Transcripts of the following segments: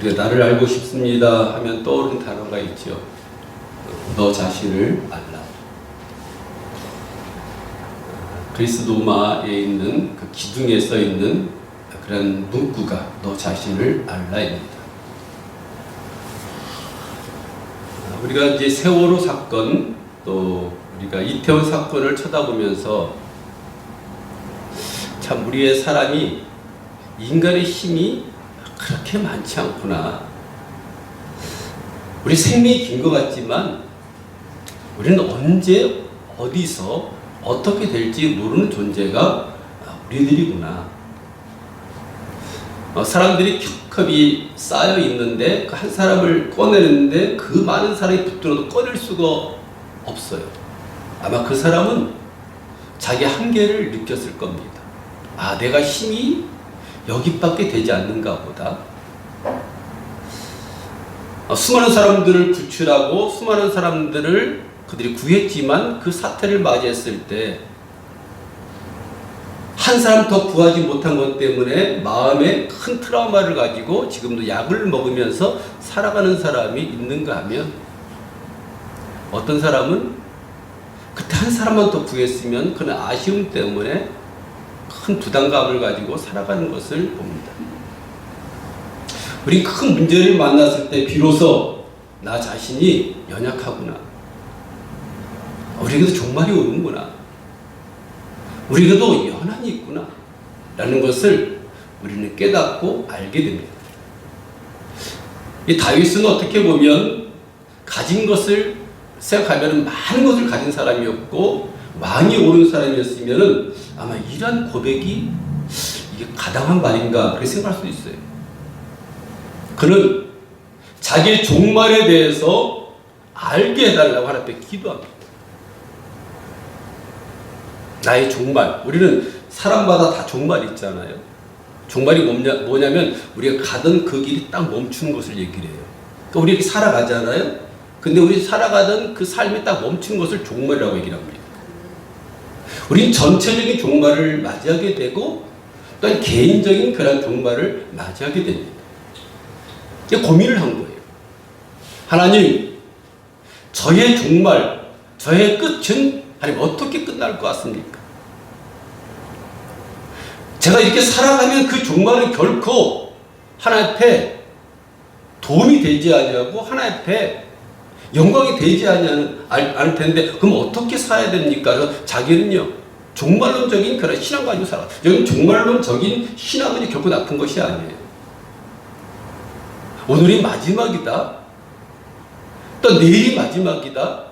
우리가 나를 알고 싶습니다 하면 떠오르는 단어가 있죠. 너 자신을 알라. 그리스 로마에 있는 그 기둥에 써 있는 그런 문구가 너 자신을 알라입니다. 우리가 이제 세월호 사건 또 우리가 이태원 사건을 쳐다보면서 참 우리의 사람이 인간의 힘이 그렇게 많지 않구나. 우리 생명이 긴 것 같지만 우리는 언제 어디서 어떻게 될지 모르는 존재가 우리들이구나. 어, 사람들이 겹겹이 쌓여 있는데 그 한 사람을 꺼내는데 그 많은 사람이 붙들어도 꺼낼 수가 없어요. 아마 그 사람은 자기 한계를 느꼈을 겁니다. 아, 내가 힘이 여기밖에 되지 않는가 보다. 어, 수많은 사람들을 구출하고 수많은 사람들을 그들이 구했지만 그 사태를 맞이했을 때 한 사람 더 구하지 못한 것 때문에 마음에 큰 트라우마를 가지고 지금도 약을 먹으면서 살아가는 사람이 있는가 하면 어떤 사람은 그때 한 사람만 더 구했으면 그는 아쉬움 때문에 큰 부담감을 가지고 살아가는 것을 봅니다. 우리 큰 문제를 만났을 때 비로소 나 자신이 연약하구나. 우리에게도 종말이 오는구나. 우리에게도 연한이 있구나. 라는 것을 우리는 깨닫고 알게 됩니다. 이 다윗은 어떻게 보면 가진 것을 생각하면 많은 것을 가진 사람이었고 왕이 오른 사람이었으면 아마 이러한 고백이 이게 가당한 말인가 그렇게 생각할 수도 있어요. 그는 자기의 종말에 대해서 알게 해달라고 하나님 앞에 기도합니다. 나의 종말. 우리는 사람마다 다 종말이 있잖아요. 종말이 뭐냐, 뭐냐면 우리가 가던 그 길이 딱 멈추는 것을 얘기를 해요. 그러니까 우리 이렇게 살아가잖아요. 근데 우리 살아가던 그 삶이 딱 멈춘 것을 종말이라고 얘기를 합니다. 우린 전체적인 종말을 맞이하게 되고 또한 개인적인 그런 종말을 맞이하게 됩니다. 고민을 한 거예요. 하나님, 저의 종말, 저의 끝은 하나님 어떻게 끝날 것 같습니까? 제가 이렇게 살아가면 그 종말은 결코 하나님 앞에 도움이 되지 아니하고 하나님 앞에 영광이 되지 않을 텐데 그럼 어떻게 살아야 됩니까? 자기는요 종말론적인 그런 신앙 가지고 살아. 여기 종말론적인 신앙은 결코 나쁜 것이 아니에요. 오늘이 마지막이다. 또 내일이 마지막이다.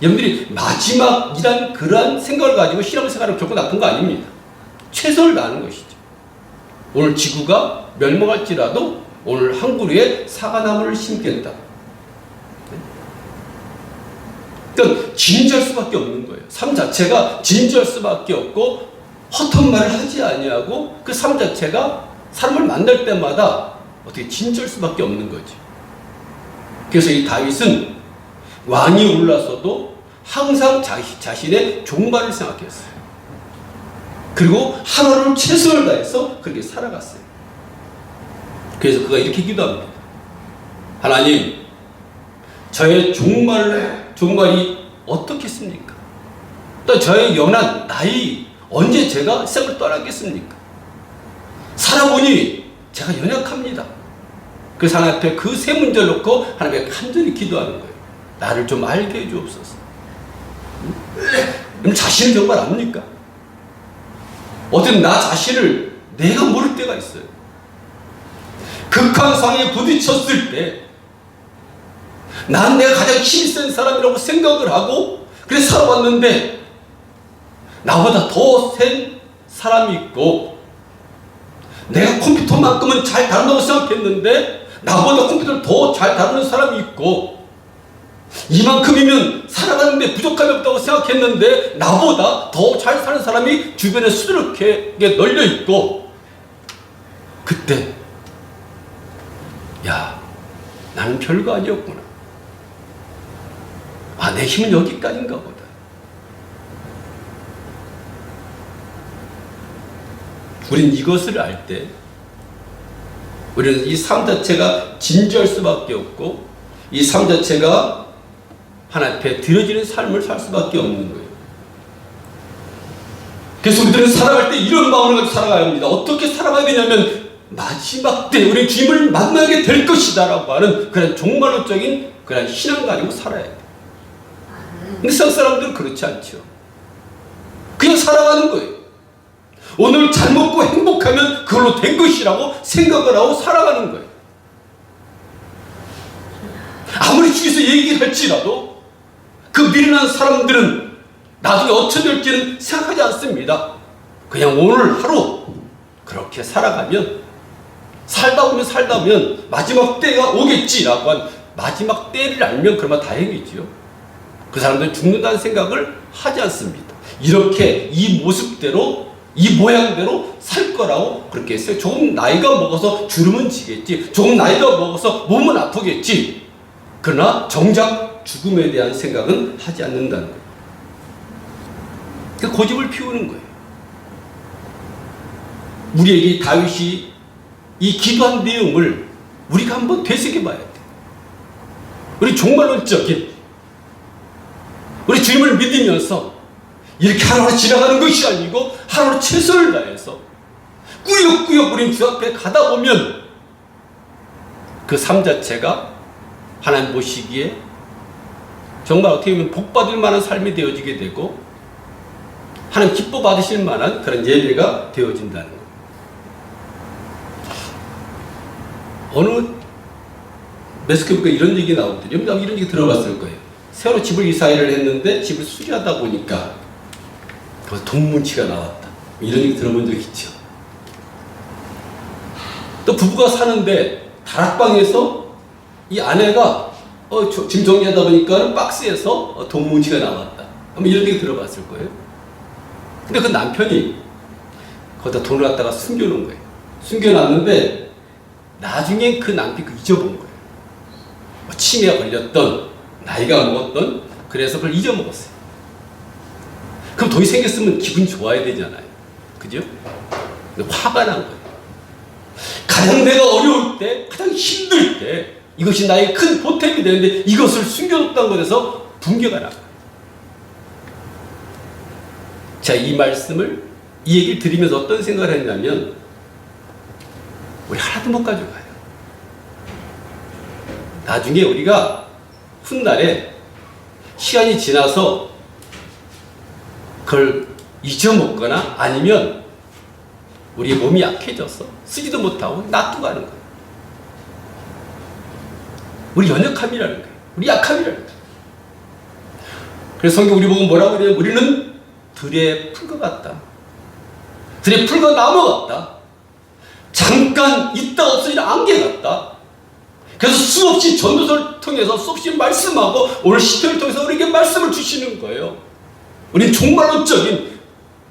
여러분들이 마지막이란 그러한 생각을 가지고 신앙생활은 결코 나쁜 거 아닙니다. 최선을 다하는 것이죠. 오늘 지구가 멸망할지라도 오늘 한 그루의 사과나무를 심겠다. 그러니까 진지할 수밖에 없는 거예요. 삶 자체가 진지할 수밖에 없고 허튼 말을 하지 아니하고 그 삶 자체가 사람을 만날 때마다 어떻게 진지할 수밖에 없는 거지. 그래서 이 다윗은 왕이 올라서도 항상 자시, 자신 의 종말을 생각했어요. 그리고 하루를 최선을 다해서 그렇게 살아갔어요. 그래서 그가 이렇게 기도합니다. 하나님, 저의 종말, 종말이 어떻겠습니까? 또 저의 연한 나이, 언제 제가 생을 떠나겠습니까? 살아보니 제가 연약합니다. 그래서 하나님 앞에 그 세 문제를 놓고 하나님께 간절히 기도하는 거예요. 나를 좀 알게 해주옵소서. 그럼 자신을 정말 압니까? 어떤 나 자신을 내가 모를 때가 있어요. 극한 상에 부딪혔을 때, 난 내가 가장 힘이 센 사람이라고 생각을 하고, 그래서 살아왔는데, 나보다 더 센 사람이 있고, 내가 컴퓨터만큼은 잘 다룬다고 생각했는데, 나보다 컴퓨터를 더 잘 다루는 사람이 있고, 이만큼이면 살아가는데 부족함이 없다고 생각했는데 나보다 더 잘 사는 사람이 주변에 수두룩하게 널려 있고 그때 야 나는 별거 아니었구나 아 내 힘은 여기까지인가 보다 우린 이것을 알 때 우리는 이 삶 자체가 진지할 수밖에 없고 이 삶 자체가 하나님 앞에 드려지는 삶을 살 수밖에 없는 거예요. 그래서 우리들은 살아갈 때 이런 마음을 가지고 살아가야 합니다. 어떻게 살아가야 되냐면 마지막 때 우리 주님을 만나게 될 것이다라고 하는 그런 종말론적인 그런 신앙 가지고 살아야 돼요. 근데 세상 사람들은 그렇지 않죠. 그냥 살아가는 거예요. 오늘 잘 먹고 행복하면 그걸로 된 것이라고 생각을 하고 살아가는 거예요. 아무리 주위에서 얘기를 할지라도 그 미련한 사람들은 나중에 어찌 될지는 생각하지 않습니다. 그냥 오늘 하루 그렇게 살아가면 살다 보면 살다 보면 마지막 때가 오겠지라고 한 마지막 때를 알면 그러면 다행이지요. 그 사람들은 죽는다는 생각을 하지 않습니다. 이렇게 이 모습대로 이 모양대로 살 거라고 그렇게 했어요. 조금 나이가 먹어서 주름은 지겠지. 조금 나이가 먹어서 몸은 아프겠지. 그러나 정작 죽음에 대한 생각은 하지 않는다는 거예요. 그 고집을 피우는 거예요. 우리에게 다윗이 이 기도한 내용을 우리가 한번 되새겨 봐야 돼. 우리 종말론적인 우리 주님을 믿으면서 이렇게 하루하루 지나가는 것이 아니고 하루하루 최선을 다해서 꾸역꾸역 우린 주 앞에 가다 보면 그 삶 자체가 하나님 보시기에 정말 어떻게 보면 복받을 만한 삶이 되어지게 되고 하나님 기뻐 받으실 만한 그런 예배가 되어진다는 거예요. 어느 메스케보가 이런 얘기 나오거든요. 이런 얘기 들어봤을 거예요. 새로 집을 이사를 했는데 집을 수리하다 보니까 그 돈문치가 나왔다. 이런 얘기 들어본 적 있죠. 또 부부가 사는데 다락방에서 이 아내가 어, 저- 짐 정리하다 보니까 박스에서 어, 돈문치가 나왔다. 이런 얘기 들어봤을 거예요. 근데 그 남편이 거기다 돈을 갖다가 숨겨놓은 거예요. 숨겨놨는데 나중에 그 남편이 그 잊어본 거예요. 뭐 치매가 걸렸던 나이가 먹었던 그래서 그걸 잊어먹었어요. 그럼 돈이 생겼으면 기분 좋아야 되잖아요. 그죠? 화가 난 거예요. 가장 내가 어려울 때, 가장 힘들 때 이것이 나의 큰 보탬이 되는데 이것을 숨겨뒀다는 것에서 분개가 나. 자, 이 말씀을 이 얘기를 드리면서 어떤 생각을 했냐면 우리 하나도 못 가져가요. 나중에 우리가 훗날에 시간이 지나서 그걸 잊어먹거나 아니면 우리의 몸이 약해져서 쓰지도 못하고 놔두고 가는 거예요. 우리 연약함이라는 거예요. 우리 약함이라는 거예요. 그래서 성경 우리 보고 뭐라고 그래요? 우리는 들의 풀과 같다. 들의 풀과 나무 같다. 잠깐 있다 없어지는 안개 같다. 그래서 수없이 전도서를 통해서 수없이 말씀하고 오늘 시편을 통해서 우리에게 말씀을 주시는 거예요. 우리는 종말론적인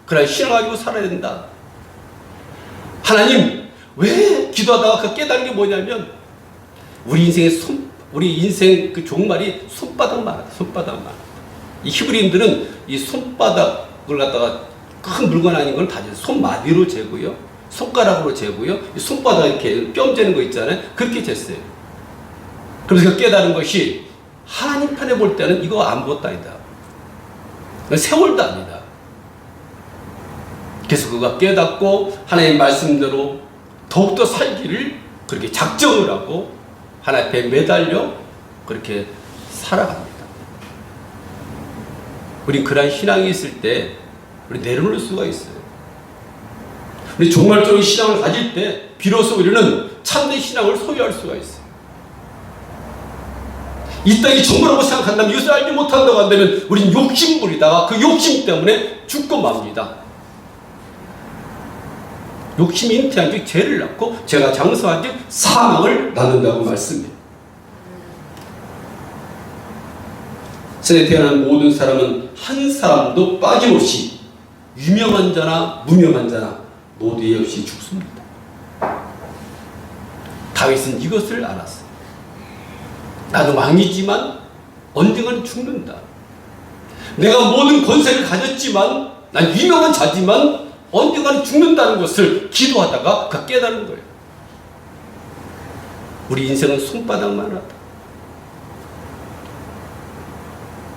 그런 신앙 가지고 살아야 된다. 하나님 왜 기도하다가 그 깨달은 게 뭐냐면 우리 인생의 손 우리 인생 그 종말이 손바닥만 하다. 손바닥만. 이 히브리인들은 이 손바닥을 갖다가 큰 물건 아닌 걸다 손마디로 재고요. 손가락으로 재고요. 이 손바닥 이렇게 뼘 재는 거 있잖아요. 그렇게 쟀어요. 그래서 그 깨달은 것이 하나님 편에 볼 때는 이거 아무것도 아니다. 세월도 아니다. 그래서 그가 깨닫고 하나님 말씀대로 더욱더 살기를 그렇게 작정을 하고 하나님 앞에 매달려 그렇게 살아갑니다. 우리 그러한 신앙이 있을 때 우리 내려놓을 수가 있어요. 우리 종말적인 신앙을 가질 때 비로소 우리는 참된 신앙을 소유할 수가 있어요. 이 땅이 전부라고 생각한다면 이것을 알지 못한다고 한다면 우린 욕심 부리다가 그 욕심 때문에 죽고 맙니다. 욕심이 잉태한 즉 죄를 낳고 죄가 장수한 즉 사망을 낳는다고 말씀해요. 세상에 태어난 모든 사람은 한 사람도 빠짐없이 유명한 자나 무명한 자나 모두 예 없이 죽습니다. 다윗은 이것을 알았어요. 나는 왕이지만 언젠가는 죽는다. 내가 모든 권세를 가졌지만 난 유명한 자지만 언젠가는 죽는다는 것을 기도하다가 그 깨달은 거예요. 우리 인생은 손바닥만 하다.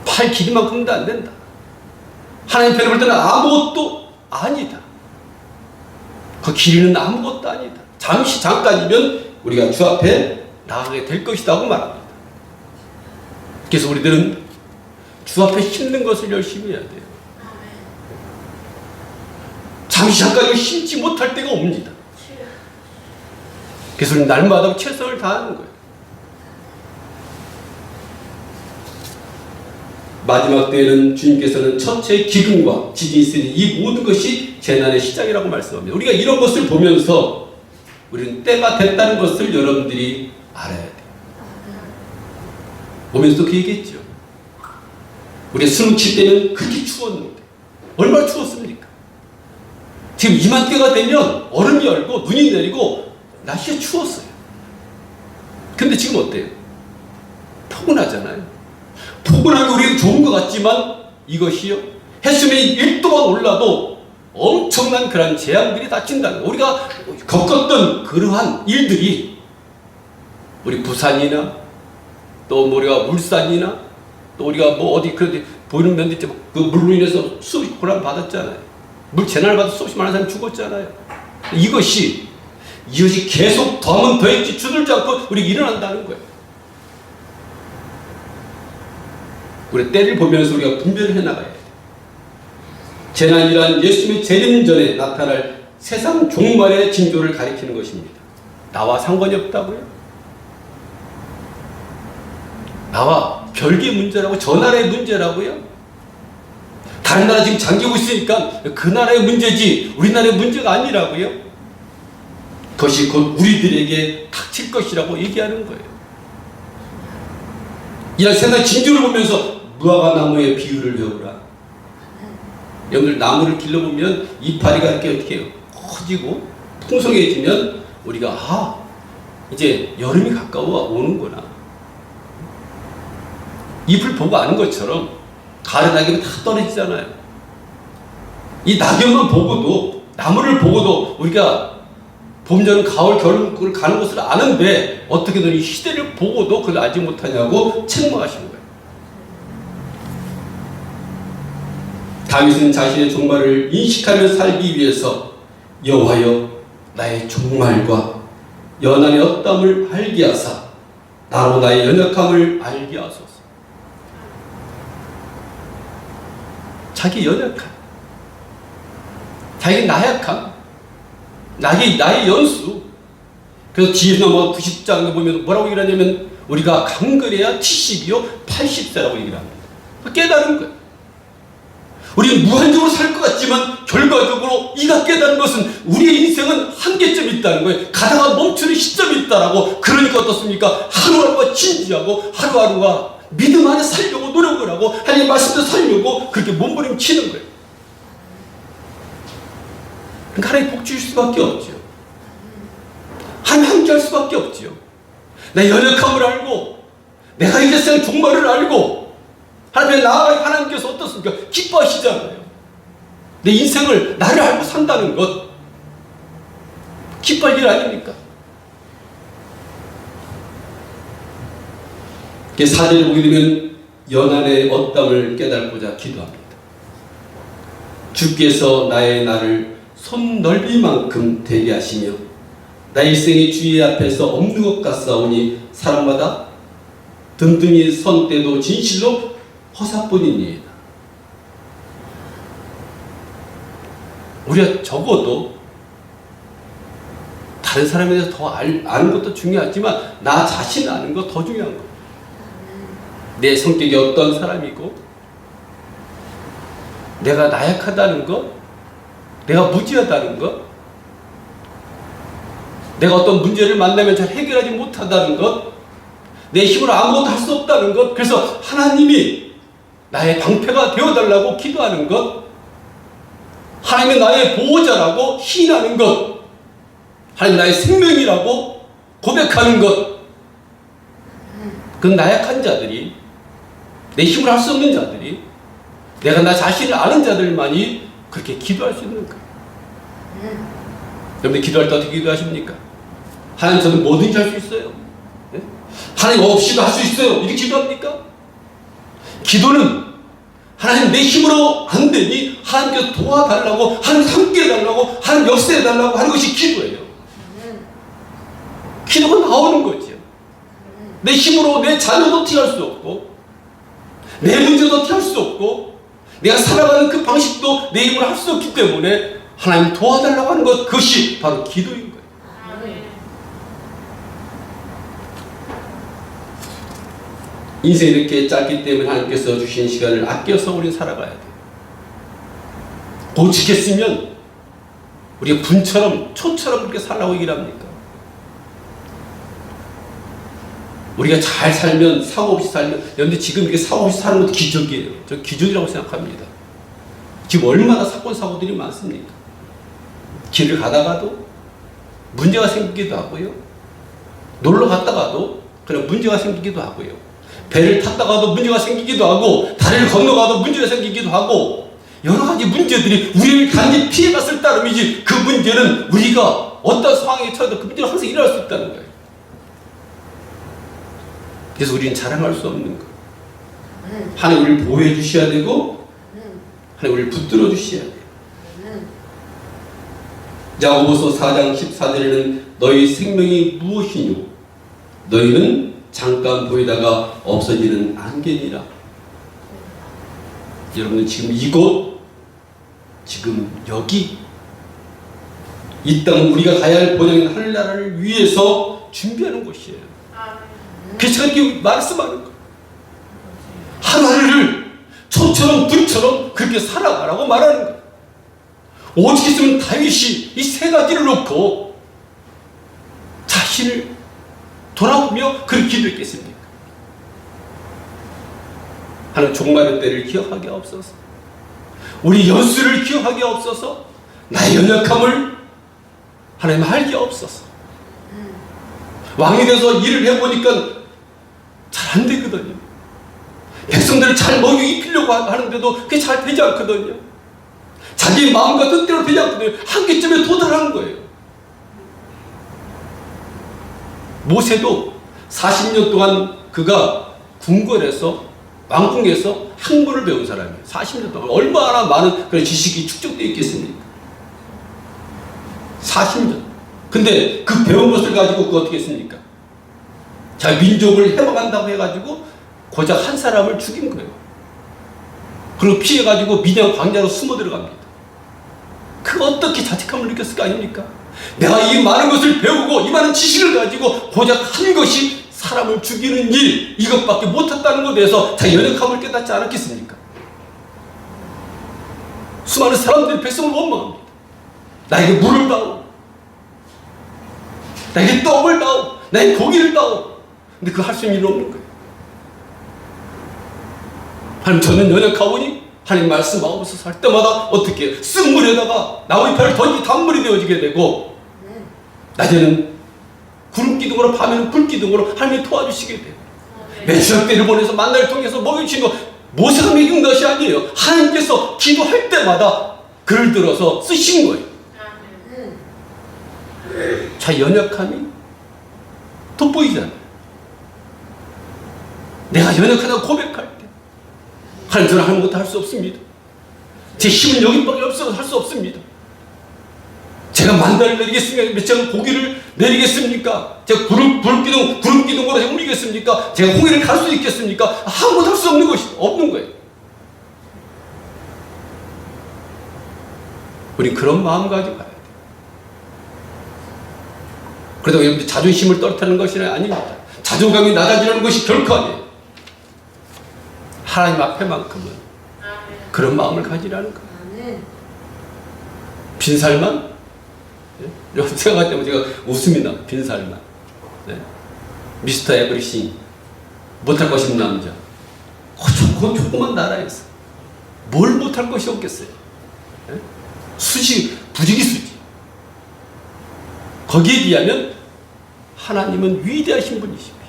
팔 길이만큼도 안 된다. 하나님 편에 볼 때는 아무것도 아니다. 그 길이는 아무것도 아니다. 잠시 잠깐이면 우리가 주 앞에 나가게 될 것이라고 말합니다. 그래서 우리들은 주 앞에 힘든 것을 열심히 해야 돼요. 잠시 잠깐이면 힘지 못할 때가 옵니다. 그래서 우리는 날마다 최선을 다하는 거예요. 마지막 때에는 주님께서는 천체의 기근과 지진이 있으니 이 모든 것이 재난의 시작이라고 말씀합니다. 우리가 이런 것을 보면서 우리는 때가 됐다는 것을 여러분들이 알아야 돼요. 보면서도 그 얘기했죠. 우리가 스무 칠 때는 그렇게 추웠는데 얼마나 추웠습니까? 지금 이맘때가 되면 얼음이 얼고 눈이 내리고 날씨가 추웠어요. 근데 지금 어때요? 포근하잖아요. 포근한 게 우리는 좋은 것 같지만 이것이요. 햇수면이 1도만 올라도 엄청난 그런 재앙들이 닥친다는 거. 우리가 겪었던 그러한 일들이 우리 부산이나 또뭐 우리가 울산이나 또 우리가 뭐 어디 그 보이는 면도 있지만 그 물로 인해서 수없이 고난 받았잖아요. 물 재난을 받아 수없이 많은 사람이 죽었잖아요. 이것이 이것이 계속 더하면 더했지 주들지 않고 우리 일어난다는 거예요. 우리 때를 보면서 우리가 분별을 해나가야 돼요. 재난이란 예수님의 재림 전에 나타날 세상 종말의 징조를 가리키는 것입니다. 나와 상관이 없다고요? 나와 별개의 문제라고 저 나라의 문제라고요? 다른 나라 지금 잠기고 있으니까 그 나라의 문제지 우리나라의 문제가 아니라고요? 그것이 곧 우리들에게 닥칠 것이라고 얘기하는 거예요. 이런 세상 징조를 보면서 무화과 나무의 비유를 배우라. 여러분들 나무를 길러보면 이파리가 이렇게 어떻게? 커지고 풍성해지면 우리가 아 이제 여름이 가까워 오는구나. 잎을 보고 아는 것처럼 가을 낙엽이 다 떨어지잖아요. 이 낙엽만 보고도 나무를 보고도 우리가 봄, 여름, 가을, 겨울을 가는 것을 아는데 어떻게든 이 시대를 보고도 그걸 알지 못하냐고 책망하시는 거예요. 다윗은 자신의 종말을 인식하며 살기 위해서 여호와여 나의 종말과 연한의 어담을 알게 하사 나로 나의 연약함을 알게 하소서. 자기 연약함, 자기 나약함, 나의 나의 연수. 그래서 지혜나무 90장에 보면 뭐라고 얘기하냐면 우리가 강건해야 70이요 80세라고 얘기를 합니다. 깨달은 거예요. 우리는 무한적으로 살 것 같지만 결과적으로 이가 깨닫는 것은 우리의 인생은 한계점이 있다는 거예요. 가다가 멈추는 시점이 있다라고. 그러니까 어떻습니까? 하루하루가 진지하고 하루하루가 믿음 안에 살려고 노력을 하고 하나님 말씀대로 살려고 그렇게 몸부림치는 거예요. 그러니까 하나님 복 주실 수밖에 없죠. 하나님 함께 할 수밖에 없죠. 내 연약함을 알고 내가 이 세상 종말을 알고 하나님의 나아가 하나님께서 어떻습니까? 기뻐하시잖아요. 내 인생을 나를 알고 산다는 것 기뻐할 일 아닙니까? 사절을 보게 되면 연한의 어담을 깨달고자 기도합니다. 주께서 나의 나를 손 넓이만큼 되게 하시며 나의 일생이 주의 앞에서 없는 것 같사오니 사람마다 든든히 선 때도 진실로 허사뿐이니이다. 우리가 적어도 다른 사람에 대해서 더 알, 아는 것도 중요하지만 나 자신 아는 것 더 중요한 거. 내 성격이 어떤 사람이고 내가 나약하다는 것, 내가 무지하다는 것, 내가 어떤 문제를 만나면 잘 해결하지 못한다는 것, 내 힘으로 아무것도 할 수 없다는 것, 그래서 하나님이 나의 방패가 되어달라고 기도하는 것, 하나님이 나의 보호자라고 시인하는 것, 하나님 나의 생명이라고 고백하는 것, 그 나약한 자들이, 내 힘으로 할 수 없는 자들이, 내가 나 자신을 아는 자들만이 그렇게 기도할 수 있는 거예요. 여러분 기도할 때 어떻게 기도하십니까? 하나님 저는 뭐든지 할 수 있어요. 하나님 없이도 할 수 있어요. 이렇게 기도합니까? 기도는 하나님 내 힘으로 안 되니 하나님께서 도와달라고 하나님 함께 해달라고 하나님 역사해달라고 하는 것이 기도예요. 기도가 나오는 거죠. 내 힘으로 내 자녀도 어떻게 할 수 없고 내 문제도 어떻게 할수 없고 내가 살아가는 그 방식도 내 힘으로 할 수 없기 때문에 하나님 도와달라고 하는 것 그것이 바로 기도인 거예요. 인생이 이렇게 짧기 때문에 하나님께서 주신 시간을 아껴서 우리 살아가야 돼요. 오직했으면 우리가 분처럼 초처럼 그렇게 살라고 일합니까? 우리가 잘 살면 사고 없이 살면 여러분들 지금 이렇게 사고 없이 사는 것도 기적이에요. 저 기적이라고 생각합니다. 지금 얼마나 사건 사고들이 많습니까? 길을 가다가도 문제가 생기기도 하고요. 놀러 갔다가도 그냥 문제가 생기기도 하고요. 배를 탔다가도 문제가 생기기도 하고 다리를 건너가도 문제가 생기기도 하고 여러 가지 문제들이 우리를 단지 피해갔을 따름이지 그 문제는 우리가 어떤 상황에 처해도 그 문제는 항상 일어날 수 있다는 거예요. 그래서 우리는 자랑할 수 없는 거예요. 하나님 우리를 보호해 주셔야 되고 하나님 우리를 붙들어 주셔야 돼요. 야고보서 4장 14절에는 너희 생명이 무엇이뇨? 너희는 잠깐 보이다가 없어지는 안개니라. 여러분 지금 이곳, 지금 여기 이 땅 우리가 가야 할 본향인 하늘나라를 위해서 준비하는 곳이에요. 그 이렇게 말씀하는 거예요. 하루하루를 초처럼 불처럼 그렇게 살아가라고 말하는 거예요. 오직 있으면 다윗이 이 세 가지를 놓고 자신을 돌아보며 그렇게 기도했겠습니까? 하나님 종말의 때를 기억하게 없어서 우리 연수를 기억하게 없어서 나의 연약함을 하나님 알게 없어서 왕이 돼서 일을 해보니까 잘 안 되거든요. 백성들을 잘 먹여 입히려고 하는데도 그게 잘 되지 않거든요. 자기 마음과 뜻대로 되지 않거든요. 한계점에 도달하는 거예요. 모세도 40년 동안 그가 궁궐에서 왕궁에서 학문을 배운 사람이에요. 40년 동안 얼마나 많은 그런 지식이 축적되어 있겠습니까? 40년. 근데 그 배운 것을 가지고 그 어떻게 했습니까? 자 민족을 해방한다고 해가지고 고작 한 사람을 죽인 거예요. 그리고 피해가지고 미디안 광야로 숨어 들어갑니다. 그 어떻게 자책감을 느꼈을 거 아닙니까? 내가 이 많은 것을 배우고 이 많은 지식을 가지고 고작 한 것이 사람을 죽이는 일 이것밖에 못했다는 것에 대해서 자기 연약함을 깨닫지 않았겠습니까? 수많은 사람들이 백성을 원망합니다. 나에게 물을 다오. 나에게 떡을 다오. 나에게 고기를 다오. 근데 그 할 수 있는 일은 없는 거예요. 하나님 저는 연약하오니 하나님 말씀 아옵소서 할 때마다 어떻게 쓴 물에다가 나무잎을 던지 단물이 되어지게 되고 낮에는 구름 기둥으로 밤에는 불 기둥으로 하나님이 도와주시게 돼요. 메시아 때를 보내서 만나를 통해서 먹여주신 거 모세가 먹인 것이 아니에요. 하나님께서 기도할 때마다 글을 들어서 쓰신 거예요. 자 연약함이 돋보이잖아요. 내가 연약하다고 고백할 때 하나님 저는 아무것도 할 수 없습니다. 제 힘은 여기밖에 없어서 할 수 없습니다. 제가 만다를 내리겠습니까? 제가 고기를 내리겠습니까? 제가 구름, 구름기둥, 구름기둥으로 옮기겠습니까? 제가 홍해를 갈 수 있겠습니까? 아무것도 할 수 없는 것이, 없는 거예요. 우리 그런 마음 가지고 가야 돼요. 그래도 여러분들 자존심을 떨어뜨리는 것이 아닙니다. 자존감이 낮아지는 것이 결코 아니에요. 하나님 앞에만큼은 그런 마음을 가지라는 거예요. 빈살만? 예? 여러분 생각할 때면 제가 웃음이 나. 빈살만. 네. 미스터 에브리싱. 못할 것이 없는 남자. 그 조금, 조그만 나라에서 뭘 못할 것이 없겠어요. 예? 수지, 부지기 수지. 거기에 비하면 하나님은 위대하신 분이십니다.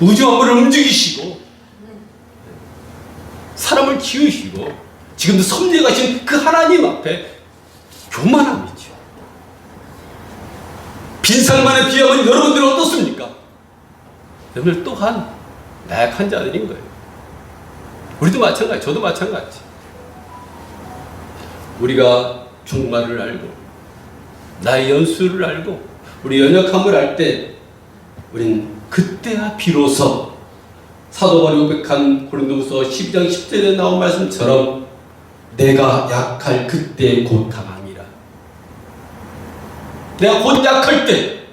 우주 만물을 움직이시고 키우시고 지금도 섬기에 가신 그 하나님 앞에 교만함이죠. 빈살만에 비하면 여러분들은 어떻습니까? 여러분들 또한 나약한 자들인 거예요. 우리도 마찬가지, 저도 마찬가지. 우리가 종말을 알고 나의 연수를 알고 우리 연약함을 알 때 우린 그때야 비로소 사도 바울이 고백한 고린도후서 12장 10절에 나온 말씀처럼 내가 약할 그때 곧 강함이라. 내가 곧 약할 때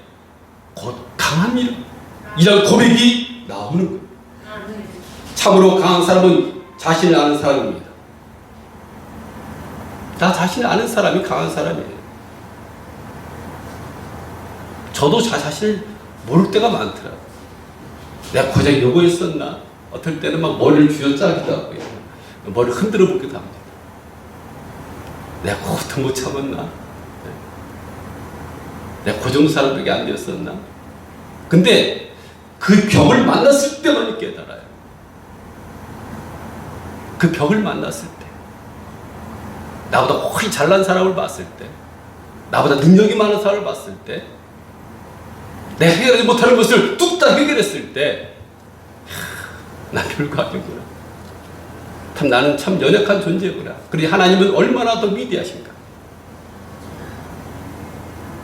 곧 강함이라. 이런 고백이 나오는 거예요. 참으로 강한 사람은 자신을 아는 사람입니다. 나 자신을 아는 사람이 강한 사람이에요. 저도 자 자신을 모를 때가 많더라고요. 내가 고작 요거였었나? 어떨 때는 막 머리를 쥐어짜기도 하고요. 머리를 흔들어 보기도 합니다. 내가 그것도 못 참았나? 내가 그 정도 사람밖에 안 되었었나? 근데 그 벽을 만났을 때만 깨달아요. 그 벽을 만났을 때. 나보다 훨씬 잘난 사람을 봤을 때. 나보다 능력이 많은 사람을 봤을 때. 내가 해결하지 못하는 것을 뚝딱 해결했을 때, 하, 나 별거 아니구나. 참 나는 참 연약한 존재구나. 그래 하나님은 얼마나 더 위대하신가.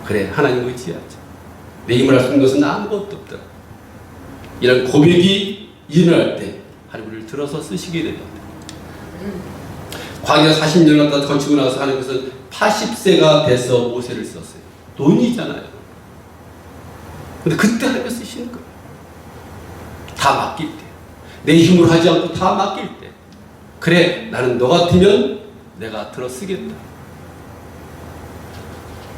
그래 하나님 의지하자. 내 힘을 할수 있는 것은 아무것도 없다. 이런 고백이 일어날 때 하나님을 들어서 쓰시게 됩니다. 광야 40년을 다 거치고 나서 하는 것은 80세가 돼서 모세를 썼어요. 논이잖아요. 근데 그때 하나님 쓰시는 거예요. 다 맡길 때. 내 힘으로 하지 않고 다 맡길 때. 그래, 나는 너 같으면 내가 들어 쓰겠다.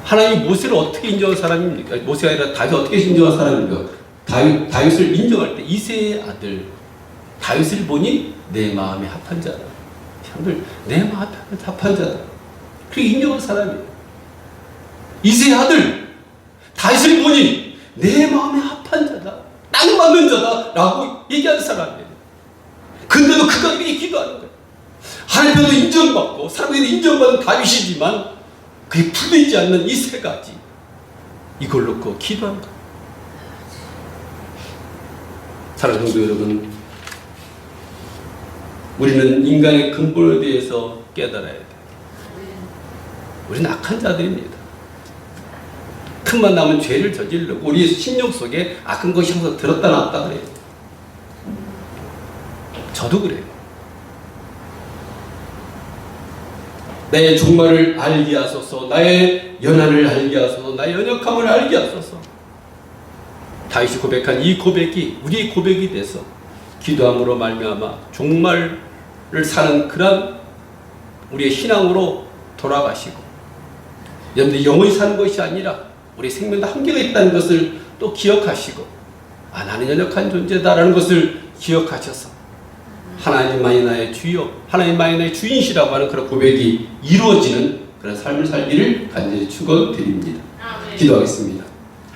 하나님이 모세를 어떻게 인정한 사람입니까? 모세가 아니라 다윗 어떻게 인정한 사람입니까? 다윗, 다윗을 인정할 때 이세의 아들 다윗을 보니 내 마음에 합한 자다. 사람들 내 마음에 합한 자다. 그렇게 인정한 사람이에요. 이세의 아들 다윗을 보니 내 마음에 합한 자다. 딱 맞는 자다. 라고 얘기하는 사람이에요. 근데도 그가 이렇게 기도하는 거예요. 하나님께도 인정받고 사람에게도 인정받은 다윗이지만 그게 풀리지 않는 이 세 가지 이걸 놓고 기도한 거예요. 사랑하는 성도 여러분, 우리는 인간의 근본에 대해서 깨달아야 돼요. 우리는 악한 자들입니다. 큰만 나면 죄를 저지르고 우리 심령 속에 악한 것이 항상 들었다 놨다 그래요. 저도 그래요. 나의 종말을 알게 하소서, 나의 연한을 알게 하소서, 나의 연약함을 알게 하소서. 다윗이 고백한 이 고백이 우리의 고백이 돼서 기도함으로 말미암아 종말을 사는 그런 우리의 신앙으로 돌아가시고 여러분들 영원히 사는 것이 아니라 우리 생명도 한계가 있다는 것을 또 기억하시고 아 나는 연약한 존재다라는 것을 기억하셔서 하나님만이 나의 주요 하나님만이 나의 주인이시라고 하는 그런 고백이 이루어지는 그런 삶을 살기를 간절히 축원드립니다. 기도하겠습니다.